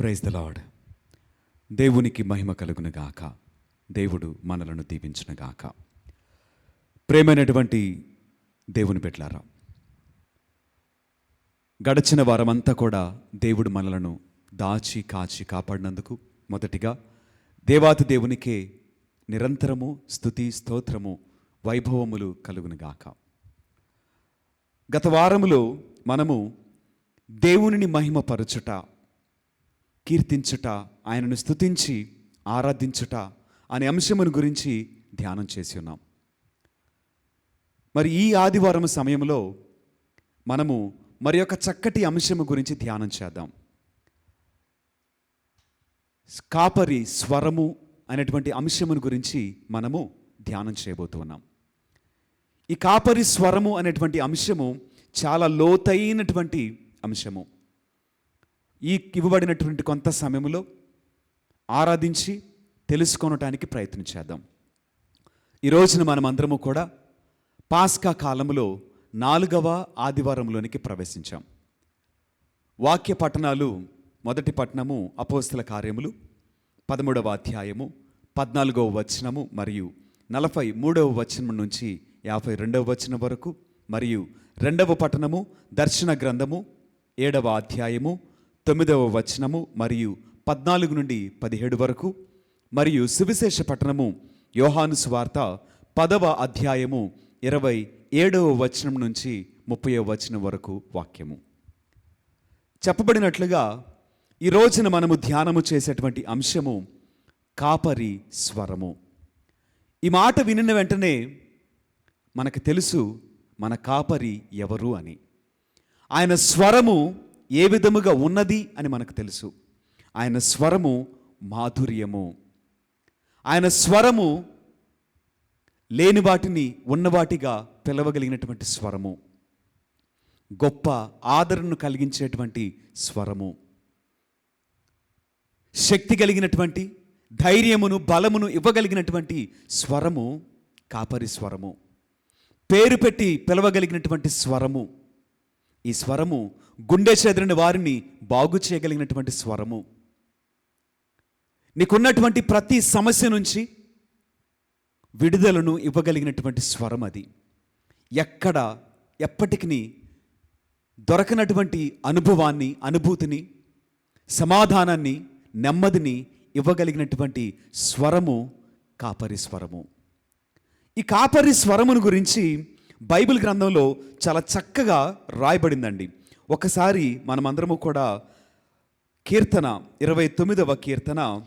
Praise the lord దేవునికి మహిమ కలుగునగాక దేవుడు మనలను దీవించిన గాక. ప్రేమైనటువంటి దేవుని బిడ్లారా గడిచిన వారమంతా కూడా దేవుడు మనలను దాచి కాచి కాపాడినందుకు మొదటిగా దేవాతి దేవునికే నిరంతరము స్థుతి స్తోత్రము వైభవములు కలుగునగాక గత వారములో మనము దేవునిని మహిమపరచుట కీర్తించుట ఆయనను స్తుతించి ఆరాధించుట అనే అంశమును గురించి ధ్యానం చేసి ఉన్నాం. మరి ఈ ఆదివారం సమయంలో మనము మరి ఒక చక్కటి అంశము గురించి ధ్యానం చేద్దాం. కాపరి స్వరము అనేటువంటి అంశమును గురించి మనము ధ్యానం చేయబోతున్నాం ఈ కాపరి స్వరము అనేటువంటి అంశము చాలా లోతైనటువంటి అంశము. ఈ ఇవ్వబడినటువంటి కొంత సమయంలో ఆరాధించి తెలుసుకొనటానికి ప్రయత్నం చేద్దాం. ఈ రోజున మనం అందరము కూడా పాస్కా కాలంలో నాలుగవ ఆదివారంలోనికి ప్రవేశించాం. వాక్య పట్టణాలు మొదటి పట్టణము అపోస్తల కార్యములు పదమూడవ అధ్యాయము పద్నాలుగవ వచనము మరియు నలభై మూడవ వచనం నుంచి యాభై రెండవ వచనం వరకు మరియు రెండవ పట్టణము దర్శన గ్రంథము ఏడవ అధ్యాయము తొమ్మిదవ వచనము మరియు పద్నాలుగు నుండి పదిహేడు వరకు మరియు సువిశేష పట్టణము యోహాను స్వార్త పదవ అధ్యాయము ఇరవై ఏడవ వచనం నుంచి ముప్పై వచనం వరకు వాక్యము. చెప్పబడినట్లుగా ఈ రోజున మనము ధ్యానము చేసేటువంటి అంశము కాపరి స్వరము. ఈ మాట వినిన వెంటనే మనకు తెలుసు మన కాపరి ఎవరు అని. ఆయన స్వరము ఏ విధముగా ఉన్నది అని మనకు తెలుసు. ఆయన స్వరము మాధుర్యము. ఆయన స్వరము లేని వాటిని ఉన్నవాటిగా పిలవగలిగినటువంటి స్వరము. గొప్ప ఆదరణను కలిగించేటువంటి స్వరము. శక్తి కలిగినటువంటి ధైర్యమును బలమును ఇవ్వగలిగినటువంటి స్వరము కాపరి స్వరము. పేరు పెట్టి పిలవగలిగినటువంటి స్వరము. ఈ స్వరము గుండె చెదిరిన వారిని బాగు చేయగలిగినటువంటి స్వరము. నీకున్నటువంటి ప్రతి సమస్య నుంచి విడుదలను ఇవ్వగలిగినటువంటి స్వరం అది. ఎక్కడ ఎప్పటికీ దొరకనటువంటి అనుభవాన్ని అనుభూతిని సమాధానాన్ని నెమ్మదిని ఇవ్వగలిగినటువంటి స్వరము కాపరి స్వరము. ఈ కాపరి స్వరమును గురించి బైబిల్ గ్రంథంలో చాలా చక్కగా రాయబడిందండి. ఒకసారి మనమందరము కూడా కీర్తన ఇరవై తొమ్మిదవ కీర్తన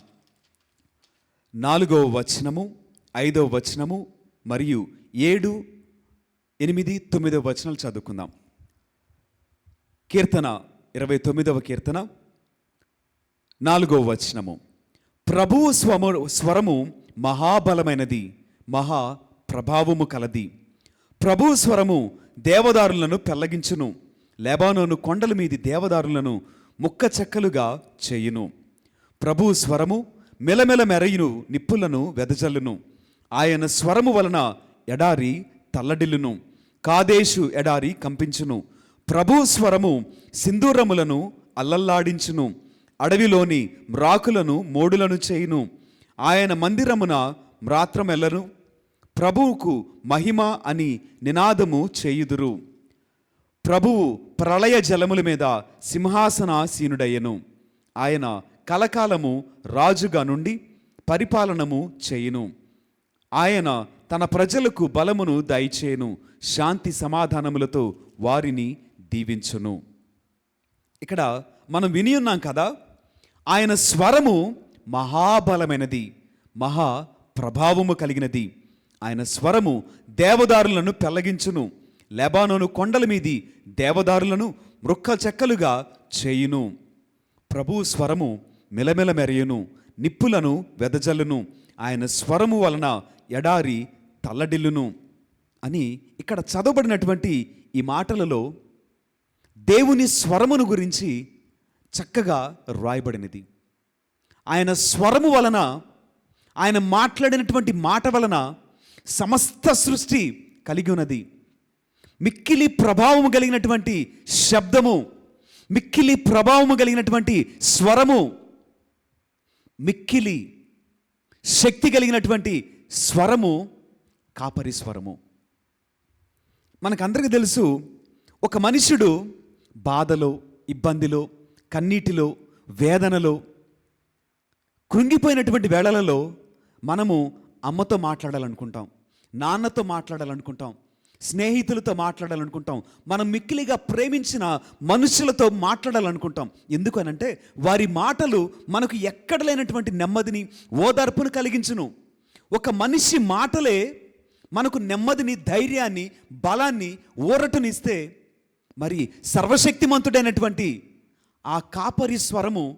నాలుగవ వచనము ఐదవ వచనము మరియు ఏడు ఎనిమిది తొమ్మిదవ వచనాలు చదువుకుందాం. కీర్తన ఇరవై తొమ్మిదవ కీర్తన నాలుగవ వచనము. ప్రభువు స్వము స్వరము మహాబలమైనది మహా ప్రభావము కలది. ప్రభు స్వరము దేవదారులను పెల్లగించును. లెబానోను కొండల మీది దేవదారులను ముక్క చెక్కలుగా చేయును. ప్రభు స్వరము మెలమెల మెరయును నిప్పులను వెదజల్లును. ఆయన స్వరము వలన ఎడారి తల్లడిల్లును. కాదేశు ఎడారి కంపించును. ప్రభు స్వరము సింధూరములను అల్లల్లాడించును. అడవిలోని మ్రాకులను మోడులను చేయును. ఆయన మందిరమున మ్రాత్రమెల్లను ప్రభువుకు మహిమ అని నినాదము చేయుదురు. ప్రభువు ప్రళయ జలముల మీద సింహాసనాసీనుడయ్యను. ఆయన కలకాలము రాజుగా నుండి పరిపాలనము చేయును. ఆయన తన ప్రజలకు బలమును దయచేయను శాంతి సమాధానములతో వారిని దీవించును. ఇక్కడ మనం విని ఉన్నాం కదా ఆయన స్వరము మహాబలమైనది మహా ప్రభావము కలిగినది. ఆయన స్వరము దేవదారులను పెల్లగించును. లెబానోను కొండల మీది దేవదారులను మృక్క చెక్కలుగా చేయును. ప్రభు స్వరము మెలమెల మెరయును నిప్పులను వెదజల్లును. ఆయన స్వరము వలన ఎడారి తల్లడిల్లును అని ఇక్కడ చదవబడినటువంటి ఈ మాటలలో దేవుని స్వరమును గురించి చక్కగా రాయబడినది. ఆయన స్వరము వలన ఆయన మాట్లాడినటువంటి మాట వలన సమస్త సృష్టి కలిగి ఉన్నది. మిక్కిలి ప్రభావము కలిగినటువంటి శబ్దము మిక్కిలి ప్రభావము కలిగినటువంటి స్వరము మిక్కిలి శక్తి కలిగినటువంటి స్వరము కాపరి స్వరము. మనకందరికీ తెలుసు ఒక మనుషుడు బాధలో ఇబ్బందిలో కన్నీటిలో వేదనలో కృంగిపోయినటువంటి వేళలలో మనము అమ్మతో మాట్లాడాలనుకుంటాం నాన్నతో మాట్లాడాలనుకుంటాం స్నేహితులతో మాట్లాడాలనుకుంటాం మనం మిక్కిలిగా ప్రేమించిన మనుషులతో మాట్లాడాలనుకుంటాం. ఎందుకనంటే వారి మాటలు మనకు ఎక్కడ లేనటువంటి నెమ్మదిని ఓదార్పును కలిగించును. ఒక మనిషి మాటలే మనకు నెమ్మదిని ధైర్యాన్ని బలాన్ని ఊరటనిస్తే మరి సర్వశక్తిమంతుడైనటువంటి ఆ కాపరి స్వరము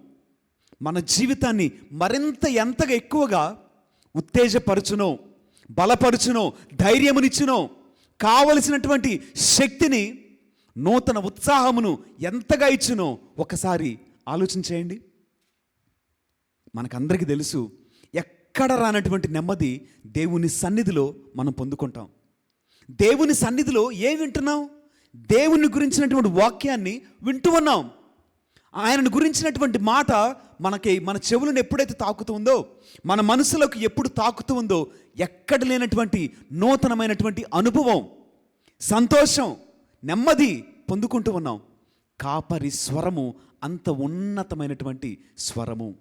మన జీవితాన్ని మరింత ఎంతగా ఎక్కువగా ఉత్తేజపరచును బలపరుచునో ధైర్యమునిచ్చును. కావలసినటువంటి శక్తిని నూతన ఉత్సాహమును ఎంతగా ఇచ్చునో ఒకసారి ఆలోచించేయండి మనకందరికీ తెలుసు ఎక్కడ రానటువంటి నెమ్మది దేవుని సన్నిధిలో మనం పొందుకుంటాం. దేవుని సన్నిధిలో ఏ వింటున్నాం? దేవుని గురించినటువంటి వాక్యాన్ని వింటూ ఉన్నాం. ఆయనను గురించినటువంటి మాట మనకి మన చెవులను ఎప్పుడైతే తాకుతుందో మన మనసులోకి ఎప్పుడు తాకుతూ ఉందో ఎక్కడ లేనటువంటి నూతనమైనటువంటి అనుభవం సంతోషం నెమ్మది పొందుకుంటూ ఉన్నాం. కాపరి స్వరము అంత ఉన్నతమైనటువంటి స్వరము.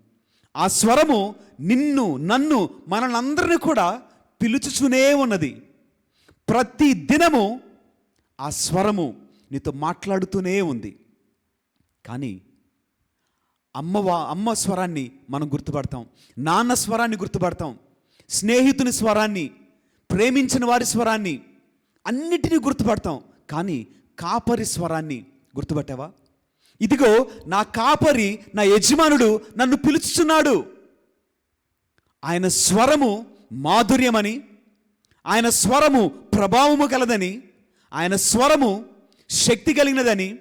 ఆ స్వరము నిన్ను నన్ను మనలందరినీ కూడా పిలుచుచునే ఉన్నది. ప్రతి దినము ఆ స్వరము నీతో మాట్లాడుతూనే ఉంది. కానీ అమ్మవా అమ్మ స్వరాన్ని మనం గుర్తుపడతాం. నాన్న స్వరాన్ని గుర్తుపడతాం. స్నేహితుని స్వరాన్ని ప్రేమించిన వారి స్వరాన్ని అన్నిటినీ గుర్తుపడతాం. కానీ కాపరి స్వరాన్ని గుర్తుపట్టావా? ఇదిగో నా కాపరి నా యజమానుడు నన్ను పిలుచుచున్నాడు. ఆయన స్వరము మాధుర్యమని ఆయన స్వరము ప్రభావము కలదని ఆయన స్వరము శక్తి కలిగినదని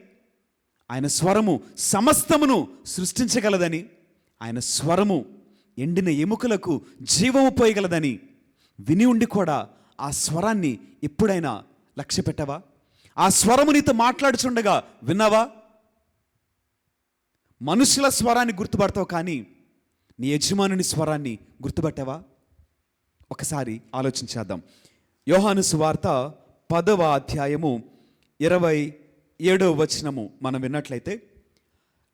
ఆయన స్వరము సమస్తమును సృష్టించగలదని ఆయన స్వరము ఎండిన ఎముకలకు జీవము పోయగలదని విని ఉండి కూడా ఆ స్వరాన్ని ఎప్పుడైనా లక్ష్య పెట్టవా? ఆ స్వరము నీతో మాట్లాడుచుండగా విన్నావా? మనుషుల స్వరాన్ని గుర్తుపడతావు కానీ నీ యజమానుని స్వరాన్ని గుర్తుపట్టావా? ఒకసారి ఆలోచించేద్దాం. యోహాను సువార్త పదవ అధ్యాయము ఇరవై ఏడవ వచనము మనం విన్నట్లయితే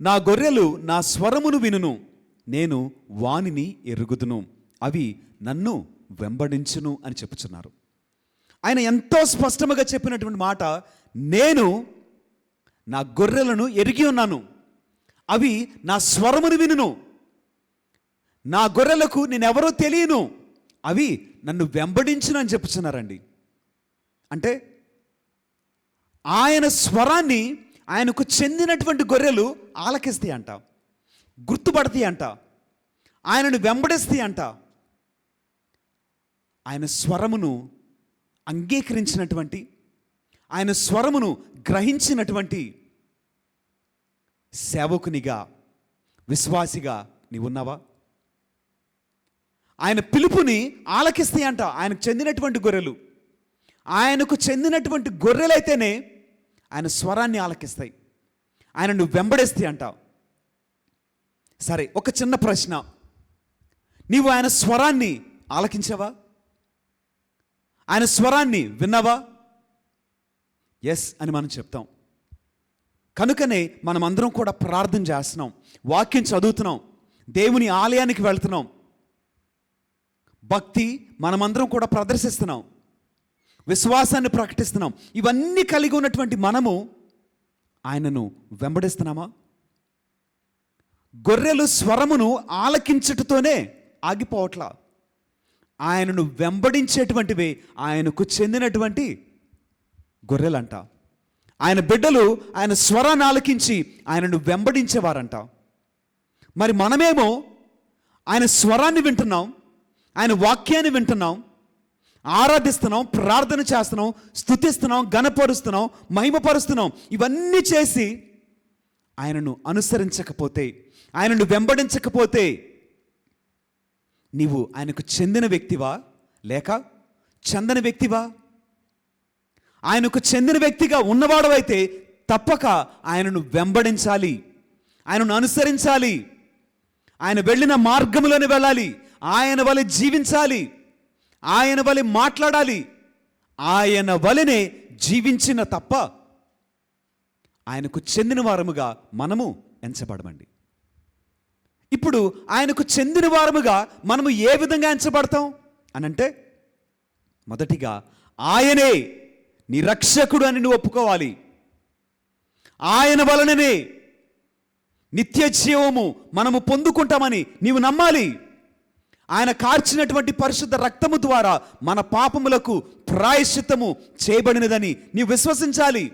నా గొర్రెలు నా స్వరమును వినును నేను వానిని ఎరుగుదును అవి నన్ను వెంబడించును అని చెప్పుచున్నారు. ఆయన ఎంతో స్పష్టముగా చెప్పినటువంటి మాట నేను నా గొర్రెలను ఎరిగి ఉన్నాను అవి నా స్వరమును వినును నా గొర్రెలకు నేనెవరో తెలియను అవి నన్ను వెంబడించును అని చెప్పుచున్నారండి. అంటే ఆయన స్వరాన్ని ఆయనకు చెందినటువంటి గొర్రెలు ఆలకిస్తాయి అంట గుర్తుపడతాయి అంట ఆయనను వెంబడిస్తాయి అంట. ఆయన స్వరమును అంగీకరించినటువంటి ఆయన స్వరమును గ్రహించినటువంటి సేవకునిగా విశ్వాసిగా నీవున్నావా ఆయన పిలుపుని ఆలకిస్తాయి అంట ఆయనకు చెందినటువంటి గొర్రెలు. ఆయనకు చెందినటువంటి గొర్రెలైతేనే ఆయన స్వరాన్ని ఆలకిస్తాయి. ఆయన నువ్వు వెంబడేస్తాయి అంటావు. సరే ఒక చిన్న ప్రశ్న. నీవు ఆయన స్వరాన్ని ఆలకించావా? ఆయన స్వరాన్ని విన్నావా? ఎస్ అని మనం చెప్తాం. కనుకనే మనం అందరం కూడా ప్రార్థన చేస్తున్నాం. వాక్యం చదువుతున్నాం. దేవుని ఆలయానికి వెళ్తున్నాం. భక్తి మనమందరం కూడా ప్రదర్శిస్తున్నాం. విశ్వాసాన్ని ప్రకటిస్తున్నాం. ఇవన్నీ కలిగి ఉన్నటువంటి మనము ఆయనను వెంబడిస్తున్నామా? గొర్రెలు స్వరమును ఆలకించటతోనే ఆగిపోవట్లా. ఆయనను వెంబడించేటువంటివి ఆయనకు చెందినటువంటి గొర్రెలంట. ఆయన బిడ్డలు ఆయన స్వరాన్ని ఆలకించి ఆయనను వెంబడించేవారంట. మరి మనమేమో ఆయన స్వరాన్ని వింటున్నాం ఆయన వాక్యాన్ని వింటున్నాం ఆరాధిస్తున్నాం ప్రార్థన చేస్తున్నాం స్థుతిస్తున్నాం గణపరుస్తున్నాం మహిమపరుస్తున్నాం. ఇవన్నీ చేసి ఆయనను అనుసరించకపోతే ఆయనను వెంబడించకపోతే నీవు ఆయనకు చెందిన వ్యక్తివా? లేక చెందని వ్యక్తివా? ఆయనకు చెందిన వ్యక్తిగా ఉన్నవాడవైతే తప్పక ఆయనను వెంబడించాలి. ఆయనను అనుసరించాలి. ఆయన వెళ్ళిన మార్గంలోనే వెళ్ళాలి. ఆయన వల్ల జీవించాలి. ఆయన వలె మాట్లాడాలి. ఆయన వలెనే జీవించిన తప్ప ఆయనకు చెందిన వారముగా మనము ఎంచబడమండి. ఇప్పుడు ఆయనకు చెందిన వారముగా మనము ఏ విధంగా ఎంచబడతాం? అనంటే మొదటిగా ఆయనే నీ రక్షకుడు అని నువ్వు ఒప్పుకోవాలి. ఆయన వలననే నిత్య జీవము మనము పొందుకుంటామని నీవు నమ్మాలి. ఆయన కార్చినటువంటి పరిశుద్ధ రక్తము ద్వారా మన పాపములకు ప్రాయశ్చిత్తము చేయబడినదని నీవు విశ్వసించాలి.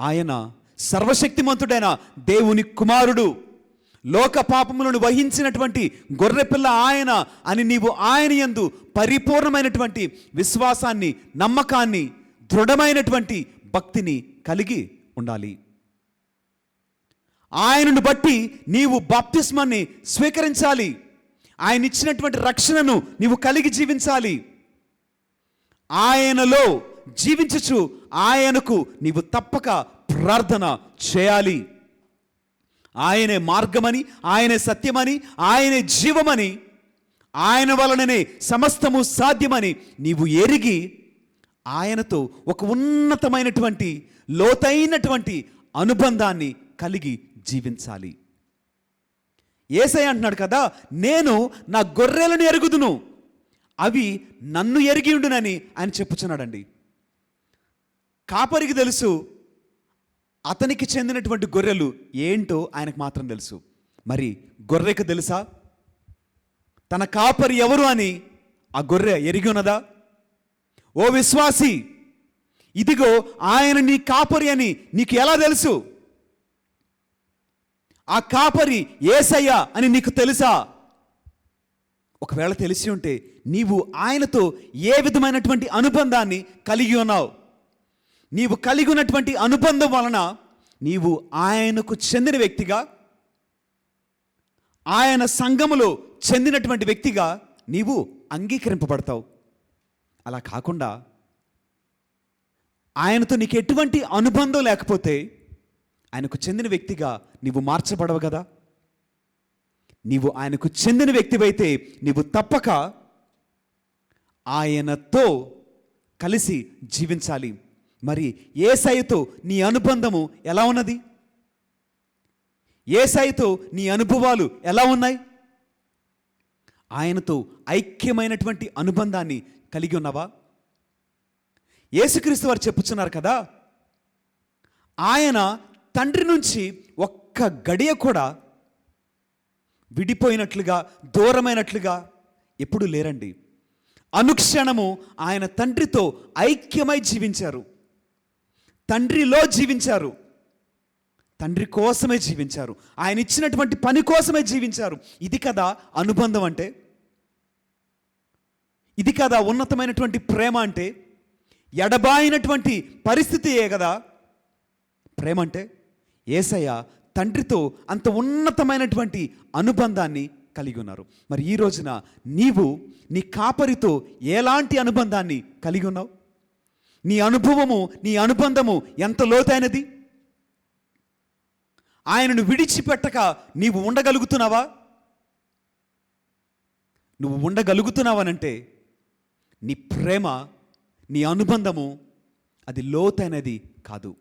ఆయన సర్వశక్తిమంతుడైన దేవుని కుమారుడు. లోక పాపములను వహించినటువంటి గొర్రెపిల్ల ఆయన అని నీవు ఆయన యందు పరిపూర్ణమైనటువంటి విశ్వాసాన్ని నమ్మకాన్ని దృఢమైనటువంటి భక్తిని కలిగి ఉండాలి. ఆయనను బట్టి నీవు బాప్తిస్మాన్ని స్వీకరించాలి. ఆయన ఇచ్చినటువంటి రక్షణను నీవు కలిగి జీవించాలి. ఆయనలో జీవించచ్చు ఆయనకు నీవు తప్పక ప్రార్థన చేయాలి. ఆయనే మార్గమని ఆయనే సత్యమని ఆయనే జీవమని ఆయన వలననే సమస్తము సాధ్యమని నీవు ఎరిగి ఆయనతో ఒక ఉన్నతమైనటువంటి లోతైనటువంటి అనుబంధాన్ని కలిగి జీవించాలి. ఏసై అంటున్నాడు కదా నేను నా గొర్రెలను ఎరుగుదును అవి నన్ను ఎరిగి ఉండునని ఆయన చెప్పుచున్నాడండి. కాపరికి తెలుసు అతనికి చెందినటువంటి గొర్రెలు ఏంటో ఆయనకు మాత్రం తెలుసు. మరి గొర్రెకు తెలుసా? తన కాపరి ఎవరు అని ఆ గొర్రె ఎరిగి ఉన్నదా? ఓ విశ్వాసి ఇదిగో ఆయన నీ కాపరి అని నీకు ఎలా తెలుసు? ఆ కాపరి ఏసయ్య అని నీకు తెలుసా? ఒకవేళ తెలిసి ఉంటే నీవు ఆయనతో ఏ విధమైనటువంటి అనుబంధాన్ని కలిగి ఉన్నావు? నీవు కలిగి ఉన్నటువంటి అనుబంధం వలన నీవు ఆయనకు చెందిన వ్యక్తిగా ఆయన సంఘములో చెందినటువంటి వ్యక్తిగా నీవు అంగీకరింపబడతావు. అలా కాకుండా ఆయనతో నీకు ఎటువంటి అనుబంధం లేకపోతే ఆయనకు చెందిన వ్యక్తిగా నీవు మార్చబడవు కదా? నీవు ఆయనకు చెందిన వ్యక్తివైతే నీవు తప్పక ఆయనతో కలిసి జీవించాలి. మరి ఏసైతో నీ అనుబంధము ఎలా ఉన్నది? ఏసైతో నీ అనుభవాలు ఎలా ఉన్నాయి? ఆయనతో ఐక్యమైనటువంటి అనుబంధాన్ని కలిగి ఉన్నావా? యేసుక్రీస్తు వారు చెప్పుచున్నారు కదా ఆయన తండ్రి నుంచి ఒక్క గడియ కూడా విడిపోయినట్లుగా దూరమైనట్లుగా ఎప్పుడు లేరండి. అనుక్షణము ఆయన తండ్రితో ఐక్యమై జీవించారు. తండ్రిలో జీవించారు. తండ్రి కోసమే జీవించారు. ఆయన ఇచ్చినటువంటి పని కోసమే జీవించారు. ఇది కదా అనుబంధం అంటే? ఇది కదా ఉన్నతమైనటువంటి ప్రేమ అంటే? ఎడబాయినటువంటి పరిస్థితియే కదా ప్రేమ అంటే? ఏసయ్య తండ్రితో అంత ఉన్నతమైనటువంటి అనుబంధాన్ని కలిగి ఉన్నారు. మరి ఈ రోజున నీవు నీ కాపరితో ఎలాంటి అనుబంధాన్ని కలిగి ఉన్నావు? నీ అనుభవము నీ అనుబంధము ఎంత లోతైనది? ఆయనను విడిచిపెట్టక నీవు ఉండగలుగుతున్నావా? నువ్వు ఉండగలుగుతున్నావనంటే నీ ప్రేమ నీ అనుబంధము అది లోతైనది కాదు.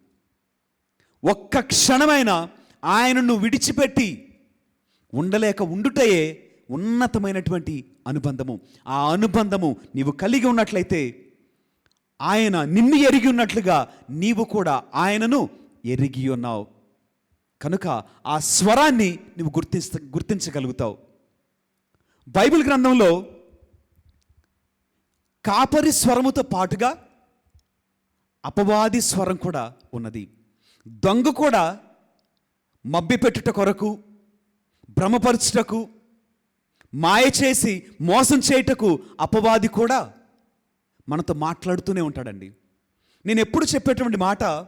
ఒక్క క్షణమైన ఆయనను విడిచిపెట్టి ఉండలేక ఉండుటయే ఉన్నతమైనటువంటి అనుబంధము. ఆ అనుబంధము నీవు కలిగి ఉన్నట్లయితే ఆయన నిన్ను ఎరిగి ఉన్నట్లుగా నీవు కూడా ఆయనను ఎరిగి ఉన్నావు. కనుక ఆ స్వరాన్ని నువ్వు గుర్తించ గుర్తించగలుగుతావు. బైబిల్ గ్రంథంలో కాపరి స్వరముతో పాటుగా అపవాది స్వరం కూడా ఉన్నది. దొంగ కూడా మబ్బిపెట్టుట కొరకు భ్రమపరచుటకు మాయ చేసి మోసం చేయుటకు అపవాది కూడా మనతో మాట్లాడుతూనే ఉంటాడండి. నేను ఎప్పుడు చెప్పేటువంటి మాట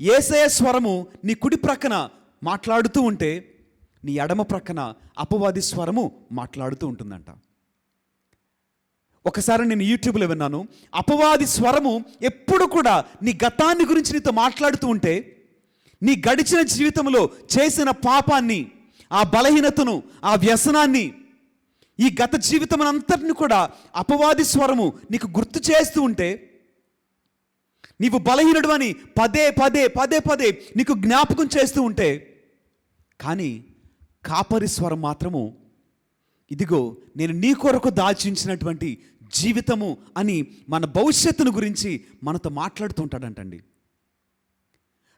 ఏసయ స్వరము నీ కుడి ప్రక్కన మాట్లాడుతూ ఉంటే నీ ఎడమ ప్రక్కన అపవాది స్వరము మాట్లాడుతూ ఉంటుందంట. ఒకసారి నేను యూట్యూబ్లో విన్నాను. అపవాది స్వరము ఎప్పుడు కూడా నీ గతాన్ని గురించి నీతో మాట్లాడుతూ ఉంటే నీ గడిచిన జీవితంలో చేసిన పాపాన్ని ఆ బలహీనతను ఆ వ్యసనాన్ని ఈ గత జీవితం అంతటిని కూడా అపవాది స్వరము నీకు గుర్తు చేస్తూ ఉంటే నీవు బలహీనుడు అని పదే పదే పదే పదే నీకు జ్ఞాపకం చేస్తూ ఉంటే కానీ కాపరి స్వరం మాత్రము ఇదిగో నేను నీ కొరకు దాచించినటువంటి జీవితము అని మన భవిష్యత్తును గురించి మనతో మాట్లాడుతుంటాడంటండి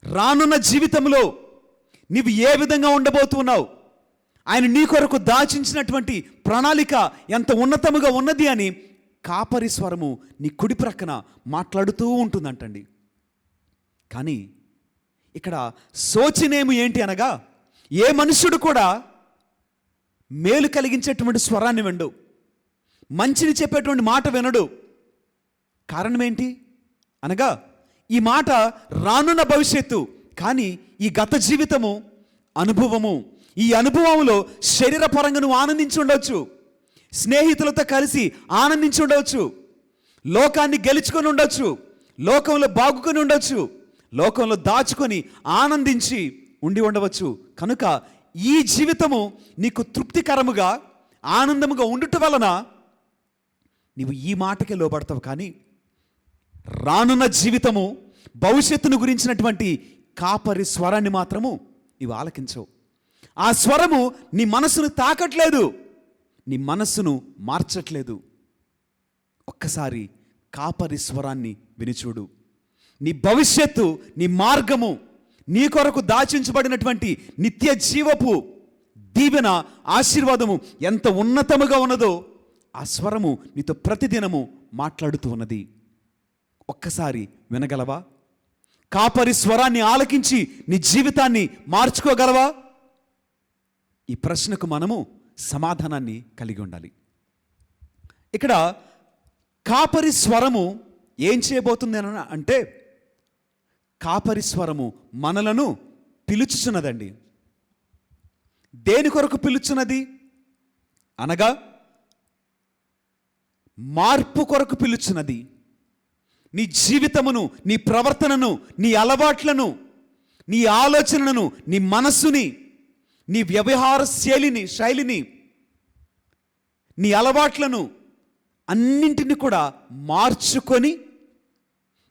రానున్న జీవితంలో నీవు ఏ విధంగా ఉండబోతున్నావు ఆయన నీ కొరకు దాచించినటువంటి ప్రణాళిక ఎంత ఉన్నతముగా ఉన్నది అని కాపరి స్వరము నీ కుడి ప్రక్కన మాట్లాడుతూ ఉంటుందంటండి. కానీ ఇక్కడ సోచినేము ఏంటి అనగా ఏ మనుష్యుడు కూడా మేలు కలిగించేటువంటి స్వరాన్ని వినడు మంచిని చెప్పేటువంటి మాట వినడు. కారణం ఏంటి అనగా ఈ మాట రానున్న భవిష్యత్తు కానీ ఈ గత జీవితము అనుభవము ఈ అనుభవంలో శరీరపరంగా నువ్వు ఆనందించి ఉండవచ్చు స్నేహితులతో కలిసి ఆనందించి ఉండవచ్చు లోకాన్ని గెలుచుకొని ఉండొచ్చు. లోకంలో బాగుకొని ఉండొచ్చు. లోకంలో దాచుకొని ఆనందించి ఉండి ఉండవచ్చు. కనుక ఈ జీవితము నీకు తృప్తికరముగా ఆనందముగా ఉండుట వలన నీవు ఈ మాటకే లోబడతావు కానీ రానున్న జీవితము భవిష్యత్తును గురించినటువంటి కాపరి స్వరాన్ని మాత్రము నీవు ఆలకించవు. ఆ స్వరము నీ మనసును తాకట్లేదు నీ మనస్సును మార్చట్లేదు. ఒక్కసారి కాపరి స్వరాన్ని వినిచూడు. నీ భవిష్యత్తు నీ మార్గము నీ కొరకు దాచించబడినటువంటి నిత్య జీవపు దీవెన ఆశీర్వాదము ఎంత ఉన్నతముగా ఉన్నదో ఆ స్వరము నీతో ప్రతిదినము మాట్లాడుతూ ఉన్నది. ఒక్కసారి వినగలవా? కాపరి స్వరాన్ని ఆలకించి నీ జీవితాన్ని మార్చుకోగలవా? ఈ ప్రశ్నకు మనము సమాధానాన్ని కలిగి ఉండాలి. ఇక్కడ కాపరి స్వరము ఏం చేయబోతుంది అంటే కాపరి స్వరము మనలను పిలుచుచున్నదండి. దేని కొరకు పిలుచున్నది? అనగా మార్పు కొరకు పిలుచున్నది. నీ జీవితమును నీ ప్రవర్తనను నీ అలవాట్లను నీ ఆలోచనను నీ మనస్సుని నీ వ్యవహార శైలిని శైలిని నీ అలవాట్లను అన్నింటిని కూడా మార్చుకొని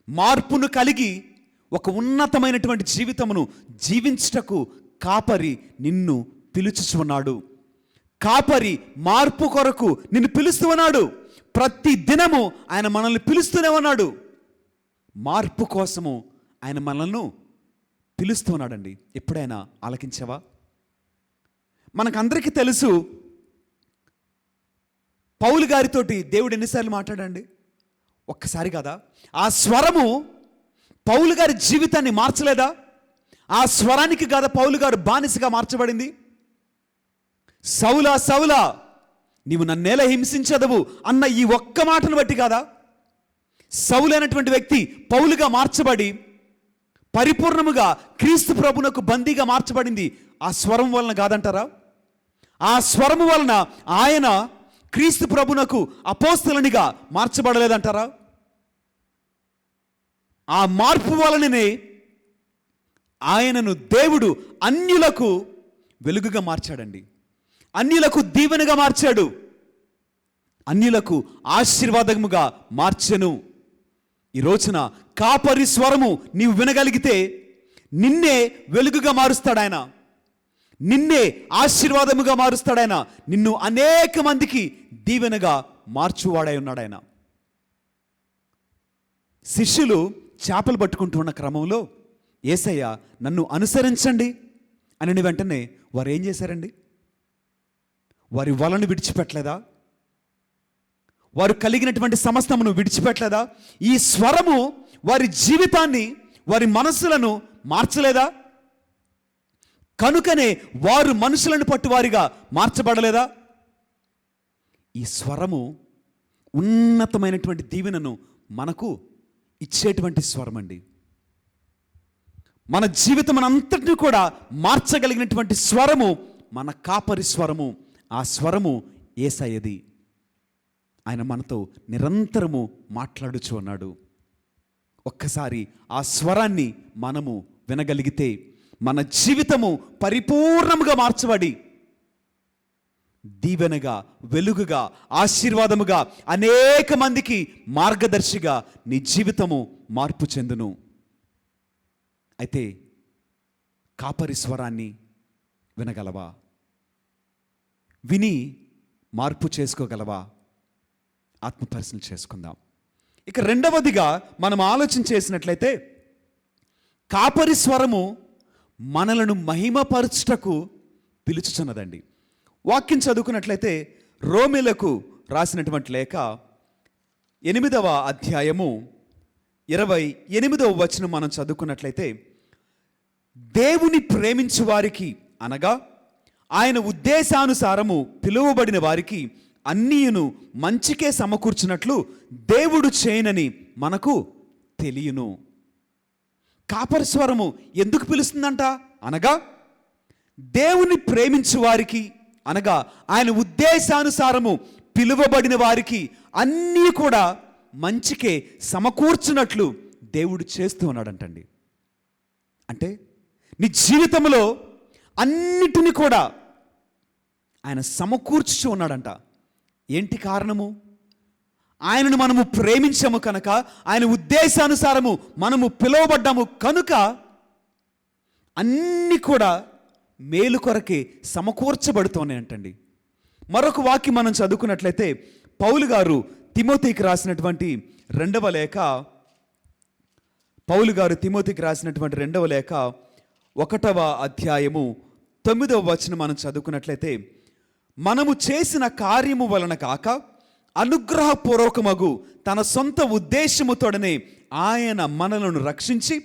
మార్పును కలిగి ఒక ఉన్నతమైనటువంటి జీవితమును జీవించుటకు కాపరి నిన్ను పిలుచుచున్నాడు. కాపరి మార్పు కొరకు నిన్ను పిలుస్తూ ఉన్నాడు ప్రతి దినము ఆయన మనల్ని పిలుస్తూనే ఉన్నాడు. మార్పు కోసము ఆయన మనల్ని పిలుస్తూ ఉన్నాడండి ఎప్పుడైనా ఆలకించావా? మనకందరికీ తెలుసు పౌలు గారితోటి దేవుడు ఎన్నిసార్లు మాట్లాడండి ఒక్కసారి కదా? ఆ స్వరము పౌలు గారి జీవితాన్ని మార్చలేదా? ఆ స్వరానికి కదా పౌలు గారు బానిసగా మార్చబడింది. సౌలా సౌలా నీవు నన్నేల హింసించదవు అన్న ఈ ఒక్క మాటను బట్టి కాదా? సౌలైనటువంటి వ్యక్తి పౌలుగా మార్చబడి పరిపూర్ణముగా క్రీస్తు ప్రభునకు బందీగా మార్చబడింది. ఆ స్వరం వలన కాదంటారా? ఆ స్వరము వలన ఆయన క్రీస్తు ప్రభునకు అపోస్తులనిగా మార్చబడలేదంటారా? ఆ మార్పు వలననే ఆయనను దేవుడు అన్యులకు వెలుగుగా మార్చాడండి. అన్యులకు దీవెనగా మార్చాడు. అన్యులకు ఆశీర్వాదముగా మార్చెను. ఈ రోజున కాపరి స్వరము నీవు వినగలిగితే నిన్నే వెలుగుగా మారుస్తాడు ఆయన నిన్నే ఆశీర్వాదముగా మారుస్తాడు ఆయన నిన్ను అనేక మందికి దీవెనగా మార్చువాడై ఉన్నాడు ఆయన శిష్యులు చేపలు పట్టుకుంటున్న క్రమంలో ఏసయ్య నన్ను అనుసరించండి అని వెంటనే వారు ఏం చేశారండి? వారి వలను విడిచిపెట్టలేదా? వారు కలిగినటువంటి సమస్తమును విడిచిపెట్టలేదా? ఈ స్వరము వారి జీవితాన్ని వారి మనస్సులను మార్చలేదా? కనుకనే వారు మనుషులను పట్టువారిగా మార్చబడలేదా? ఈ స్వరము ఉన్నతమైనటువంటి దీవెనను మనకు ఇచ్చేటువంటి స్వరం అండి మన జీవితం అంతటిని కూడా మార్చగలిగినటువంటి స్వరము మన కాపరి స్వరము ఆ స్వరము ఏసయ్యది. ఆయన మనతో నిరంతరము మాట్లాడుచు అన్నాడు ఒక్కసారి ఆ స్వరాన్ని మనము వినగలిగితే మన జీవితము పరిపూర్ణముగా మార్చబడి దీవెనగా వెలుగుగా ఆశీర్వాదముగా అనేక మందికి మార్గదర్శిగా నీ జీవితము మార్పు చెందును. అయితే కాపరి స్వరాన్ని వినగలవా? విని మార్పు చేసుకోగలవా? ఆత్మపరిశీలన చేసుకుందాం. ఇక రెండవదిగా మనం ఆలోచన చేసినట్లయితే కాపరి స్వరము మనలను మహిమపరచుటకు పిలుచుచున్నదండి. వాక్యం చదువుకున్నట్లయితే రోమిలకు రాసినటువంటి లేఖ ఎనిమిదవ అధ్యాయము ఇరవై ఎనిమిదవ వచనం మనం చదువుకున్నట్లయితే దేవుని ప్రేమించు వారికి అనగా ఆయన ఉద్దేశానుసారము పిలువబడిన వారికి అన్నీయును మంచికే సమకూర్చినట్లు దేవుడు చేయనని మనకు తెలియను. కాపరి స్వరము ఎందుకు పిలుస్తుందంట? అనగా దేవుని ప్రేమించు వారికి అనగా ఆయన ఉద్దేశానుసారము పిలువబడిన వారికి అన్నీ కూడా మంచికే సమకూర్చున్నట్లు దేవుడు చేస్తూ ఉన్నాడంటండి. అంటే నీ జీవితంలో అన్నిటిని కూడా ఆయన సమకూర్చుచూ ఉన్నాడంట. ఏంటి కారణము? ఆయనను మనము ప్రేమించము కనుక ఆయన ఉద్దేశానుసారము మనము పిలువబడ్డాము కనుక అన్నీ కూడా మేలు కొరకే సమకూర్చబడుతున్నాయంటండి మరొక వాక్యం మనం చదువుకున్నట్లయితే పౌలు గారు తిమోతికి రాసినటువంటి రెండవ లేఖ పౌలు గారు తిమోతికి రాసినటువంటి రెండవ లేఖ ఒకటవ అధ్యాయము తొమ్మిదవ వచనం మనం చదువుకున్నట్లయితే మనము చేసిన కార్యము వలన కాక అనుగ్రహపూర్వకమగు తన సొంత ఉద్దేశముతోడనే ఆయన మనలను రక్షించి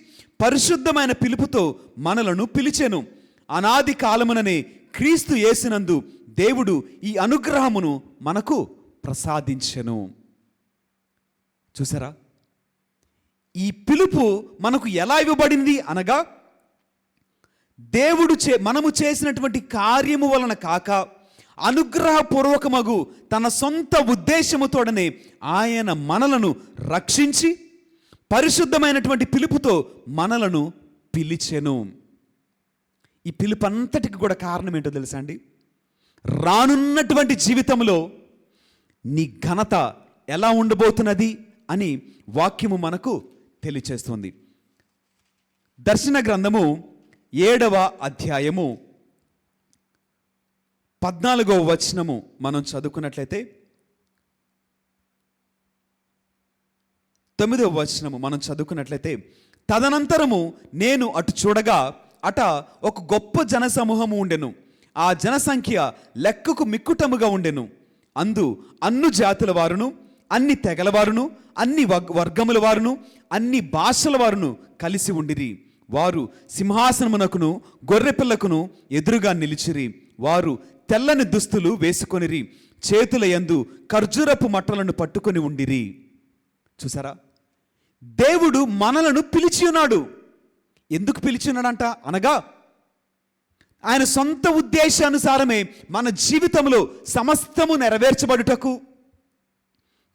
పరిశుద్ధమైన పిలుపుతో మనలను పిలిచెను. అనాది కాలముననే క్రీస్తు యేసినందు దేవుడు ఈ అనుగ్రహమును మనకు ప్రసాదించెను. చూసారా? ఈ పిలుపు మనకు ఎలా ఇవ్వబడింది అనగా దేవుడు చే మనము చేసినటువంటి కార్యము వలన కాక అనుగ్రహపూర్వకమగు తన సొంత ఉద్దేశముతోడనే ఆయన మనలను రక్షించి పరిశుద్ధమైనటువంటి పిలుపుతో మనలను పిలిచెను. ఈ పిలుపు అంతటికి కూడా కారణం ఏంటో తెలుసా అండి? రానున్నటువంటి జీవితంలో నీ ఘనత ఎలా ఉండబోతున్నది అని వాక్యము మనకు తెలియచేస్తుంది. దర్శన గ్రంథము ఏడవ అధ్యాయము పద్నాలుగవ వచనము మనం చదువుకున్నట్లయితే తొమ్మిదవ వచనము మనం చదువుకున్నట్లయితే తదనంతరము నేను అటు చూడగా అట ఒక గొప్ప జనసమూహము ఉండెను. ఆ జనసంఖ్య లెక్కకు మిక్కుటముగా ఉండెను. అందు అన్ను జాతుల వారును అన్ని తెగలవారును అన్ని వగ్- వర్గముల వారును అన్ని భాషల వారును కలిసి ఉండిరి. వారు సింహాసనమునకును గొర్రెపిల్లకును ఎదురుగా నిలిచిరి. వారు తెల్లని దుస్తులు వేసుకొనిరి. చేతుల యందు ఖర్జూరపు మట్టలను పట్టుకొని ఉండిరి. చూసారా? దేవుడు మనలను పిలిచి ఉన్నాడు ఎందుకు పిలిచి ఉన్నాడంట అనగా ఆయన సొంత ఉద్దేశానుసారమే మన జీవితంలో సమస్తము నెరవేర్చబడుటకు.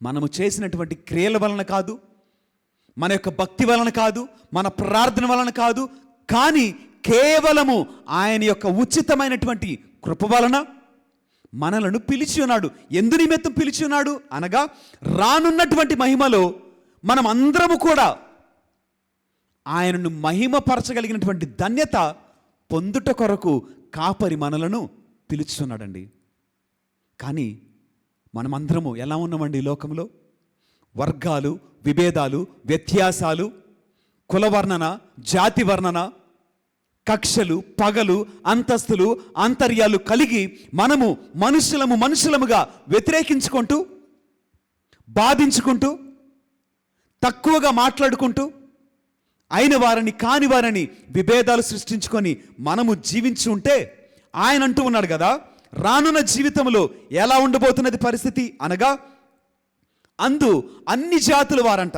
మనము చేసినటువంటి క్రియల వలన కాదు మన యొక్క భక్తి వలన కాదు మన ప్రార్థన వలన కాదు కానీ కేవలము ఆయన యొక్క ఉచితమైనటువంటి కృప వలన మనలను పిలిచి ఉన్నాడు. ఎందు నిమిత్తం పిలిచి ఉన్నాడు? అనగా రానున్నటువంటి మహిమలో మనం అందరము కూడా ఆయనను మహిమపరచగలిగినటువంటి ధన్యత పొందుట కొరకు కాపరి మనలను పిలుచుతున్నాడండి కానీ మనమందరము ఎలా ఉన్నామండి ఈ లోకంలో? వర్గాలు విభేదాలు వ్యత్యాసాలు కులవర్ణన జాతి వర్ణన కక్షలు పగలు అంతస్తులు అంతర్యాలు కలిగి మనము మనుషులము మనుషులముగా వ్యతిరేకించుకుంటూ బాధించుకుంటూ తక్కువగా మాట్లాడుకుంటూ అయిన వారిని కాని వారిని విభేదాలు సృష్టించుకొని మనము జీవించి ఉంటే ఆయన అంటూ ఉన్నాడు కదా రానున్న జీవితంలో ఎలా ఉండబోతున్నది పరిస్థితి అనగా అందు అన్ని జాతుల వారంట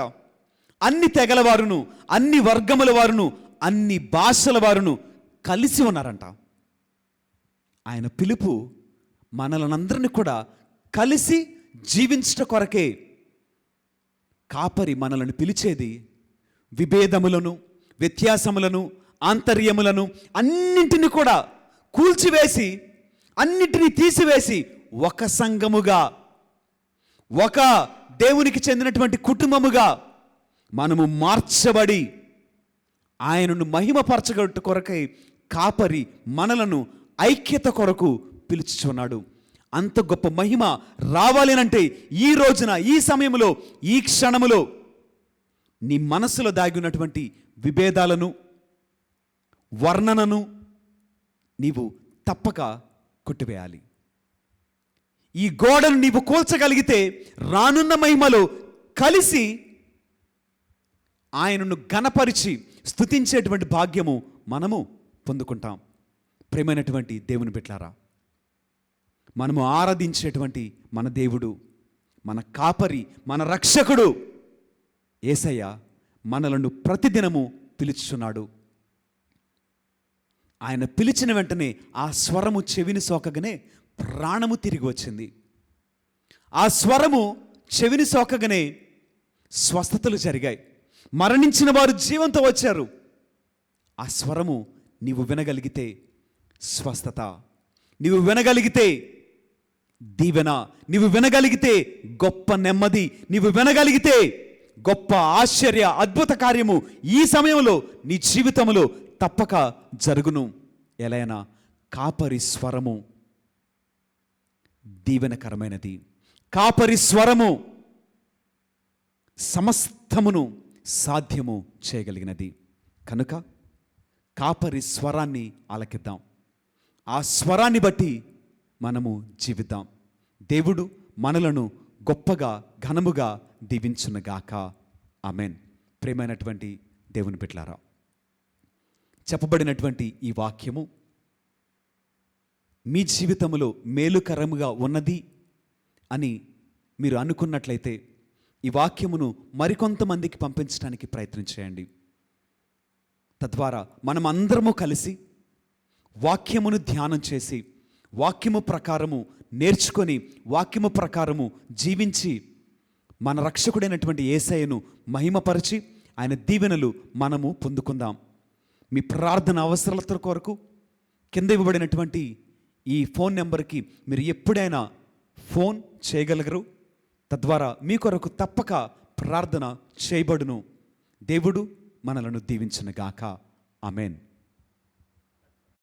అన్ని తెగల వారును అన్ని వర్గముల వారును అన్ని భాషల వారును కలిసి ఉన్నారంట. ఆయన పిలుపు మనలనందరిని కూడా కలిసి జీవించట కొరకే కాపరి మనలను పిలిచేది విభేదములను వ్యత్యాసములను ఆంతర్యములను అన్నింటిని కూడా కూల్చివేసి అన్నిటినీ తీసివేసి ఒక సంఘముగా ఒక దేవునికి చెందినటువంటి కుటుంబముగా మనము మార్చబడి ఆయనను మహిమపరచగట్టు కొరకై కాపరి మనలను ఐక్యత కొరకు పిలుచుచున్నాడు. అంత గొప్ప మహిమ రావాలేనంటే ఈ రోజున ఈ సమయంలో ఈ క్షణములో నీ మనసులో దాగి ఉన్నటువంటి విభేదాలను వర్ణనను నీవు తప్పక కొట్టివేయాలి. ఈ గోడను నీవు కూల్చగలిగితే రానున్న మహిమలో కలిసి ఆయనను గణపరిచి స్థుతించేటువంటి భాగ్యము మనము పొందుకుంటాం. ప్రేమైనటువంటి దేవుని బిట్లారా మనము ఆరాధించేటువంటి మన దేవుడు మన కాపరి మన రక్షకుడు ఏసయ్య మనలను ప్రతిదినము పిలుచుచున్నాడు. ఆయన పిలిచిన వెంటనే ఆ స్వరము చెవిని సోకగానే ప్రాణము తిరిగి వచ్చింది. ఆ స్వరము చెవిని సోకగానే స్వస్థతలు జరిగాయి. మరణించిన వారు జీవంతో వచ్చారు. ఆ స్వరము నీవు వినగలిగితే స్వస్థత నీవు వినగలిగితే దీవెన నీవు వినగలిగితే గొప్ప నెమ్మది నీవు వినగలిగితే గొప్ప ఆశ్చర్య అద్భుత కార్యము ఈ సమయంలో నీ జీవితంలో తప్పక జరుగును. ఎలైనా కాపరి స్వరము దీవెనకరమైనది. కాపరి స్వరము సమస్తమును సాధ్యము చేయగలిగినది. కనుక కాపరి స్వరాన్ని ఆలకిద్దాం. ఆ స్వరాన్ని బట్టి మనము జీవిద్దాం. దేవుడు మనలను గొప్పగా ఘనముగా దీవించునుగాక. ఆమెన్. ప్రేమైనటువంటి దేవుని బిడ్లారా చెప్పబడినటువంటి ఈ వాక్యము మీ జీవితంలో మేలుకరముగా ఉన్నది అని మీరు అనుకున్నట్లయితే ఈ వాక్యమును మరికొంతమందికి పంపించడానికి ప్రయత్నం చేయండి. తద్వారా మనం అందరము కలిసి వాక్యమును ధ్యానం చేసి వాక్యము ప్రకారము నేర్చుకొని వాక్యము ప్రకారము జీవించి మన రక్షకుడైనటువంటి ఏసయ్యను మహిమపరిచి ఆయన దీవెనలు మనము పొందుకుందాం. మీ ప్రార్థన అవసరాలతో కొరకు కింద ఇవ్వబడినటువంటి ఈ ఫోన్ నెంబర్కి మీరు ఎప్పుడైనా ఫోన్ చేయగలగరు? తద్వారా మీ కొరకు తప్పక ప్రార్థన చేయబడును. దేవుడు మనలను దీవించునుగాక. అమెన్